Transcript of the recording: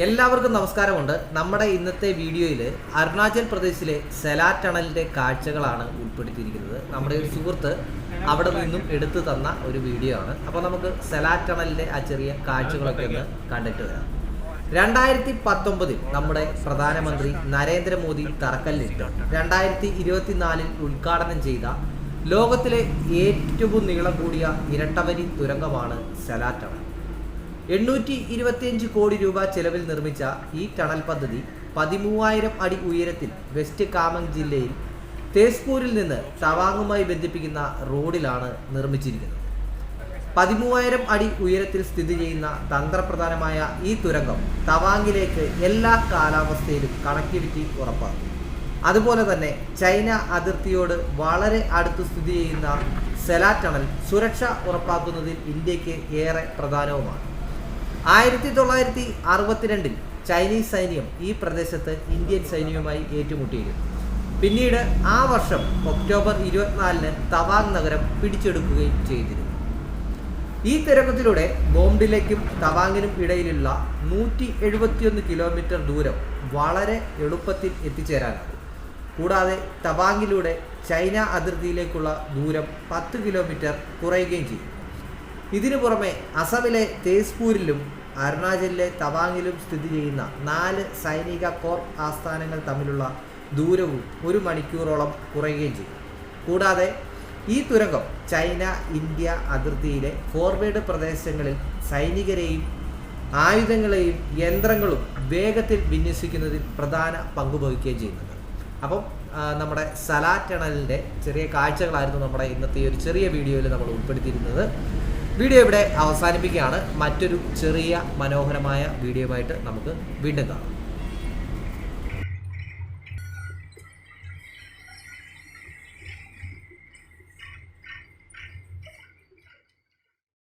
എല്ലാവർക്കും നമസ്കാരമുണ്ട്. നമ്മുടെ ഇന്നത്തെ വീഡിയോയിൽ അരുണാചൽ പ്രദേശിലെ സെലാ ടണലിന്റെ കാഴ്ചകളാണ് ഉൾപ്പെടുത്തിയിരിക്കുന്നത്. നമ്മുടെ ഒരു സുഹൃത്ത് അവിടെ നിന്നും എടുത്തു തന്ന ഒരു വീഡിയോ ആണ്. അപ്പോൾ നമുക്ക് സെലാ ടണലിന്റെ ആ ചെറിയ കാഴ്ചകളൊക്കെ ഒന്ന് കണ്ടിട്ട് വരാം. രണ്ടായിരത്തി പത്തൊമ്പതിൽ നമ്മുടെ പ്രധാനമന്ത്രി നരേന്ദ്രമോദി തറക്കല്ലിട്ട്. രണ്ടായിരത്തി ഇരുപത്തിനാലിൽ ഉദ്ഘാടനം ചെയ്ത ലോകത്തിലെ ഏറ്റവും നീളം കൂടിയ ഇരട്ടവരി തുരങ്കമാണ് സെലാ ടണൽ. എണ്ണൂറ്റി ഇരുപത്തിയഞ്ച് കോടി രൂപ ചെലവിൽ നിർമ്മിച്ച ഈ ടണൽ പദ്ധതി പതിമൂവായിരം അടി ഉയരത്തിൽ വെസ്റ്റ് കാമങ് ജില്ലയിൽ തേസ്പൂരിൽ നിന്ന് തവാങ്ങുമായി ബന്ധിപ്പിക്കുന്ന റോഡിലാണ് നിർമ്മിച്ചിരിക്കുന്നത്. പതിമൂവായിരം അടി ഉയരത്തിൽ സ്ഥിതി ചെയ്യുന്ന തന്ത്രപ്രധാനമായ ഈ തുരങ്കം തവാങ്ങിലേക്ക് എല്ലാ കാലാവസ്ഥയിലും കണക്ടിവിറ്റി ഉറപ്പാക്കും. അതുപോലെ തന്നെ ചൈന അതിർത്തിയോട് വളരെ അടുത്ത് സ്ഥിതി ചെയ്യുന്ന സെലാ ടണൽ സുരക്ഷ ഉറപ്പാക്കുന്നതിൽ ഇന്ത്യയ്ക്ക് ഏറെ പ്രധാനവുമാണ്. ആയിരത്തി തൊള്ളായിരത്തി അറുപത്തിരണ്ടിൽ ചൈനീസ് സൈന്യം ഈ പ്രദേശത്ത് ഇന്ത്യൻ സൈന്യവുമായി ഏറ്റുമുട്ടിയിരുന്നു. പിന്നീട് ആ വർഷം ഒക്ടോബർ ഇരുപത്തിനാലിന് തവാങ് നഗരം പിടിച്ചെടുക്കുകയും ചെയ്തിരുന്നു. ഈ തിരക്കത്തിലൂടെ ബോംഡിലേക്കും തവാങ്ങിനും ഇടയിലുള്ള നൂറ്റി എഴുപത്തിയൊന്ന് കിലോമീറ്റർ ദൂരം വളരെ എളുപ്പത്തിൽ എത്തിച്ചേരാനാകും. കൂടാതെ തവാങ്ങിലൂടെ ചൈന അതിർത്തിയിലേക്കുള്ള ദൂരം പത്ത് കിലോമീറ്റർ കുറയുകയും ചെയ്യും. ഇതിനു പുറമെ അസമിലെ തേസ്പൂരിലും അരുണാചലിലെ തവാങ്ങിലും സ്ഥിതി ചെയ്യുന്ന നാല് സൈനിക കോർ ആസ്ഥാനങ്ങൾ തമ്മിലുള്ള ദൂരവും ഒരു മണിക്കൂറോളം കുറയുകയും ചെയ്യും കൂടാതെ ഈ തുരങ്കം ചൈന ഇന്ത്യ അതിർത്തിയിലെ ഫോർവേഡ് പ്രദേശങ്ങളിൽ സൈനികരെയും ആയുധങ്ങളെയും യന്ത്രങ്ങളും വേഗത്തിൽ വിന്യസിക്കുന്നതിൽ പ്രധാന പങ്ക് വഹിക്കുകയും ചെയ്യുന്നുണ്ട്. അപ്പം നമ്മുടെ സലാ ടണലിന്റെ ചെറിയ കാഴ്ചകളായിരുന്നു നമ്മുടെ ഇന്നത്തെ ഒരു ചെറിയ വീഡിയോയിൽ നമ്മൾ ഉൾപ്പെടുത്തിയിരുന്നത്. വീഡിയോ ഇവിടെ അവസാനിപ്പിക്കുകയാണ്. മറ്റൊരു ചെറിയ മനോഹരമായ വീഡിയോയുമായിട്ട് നമുക്ക് വീണ്ടും കാണാം.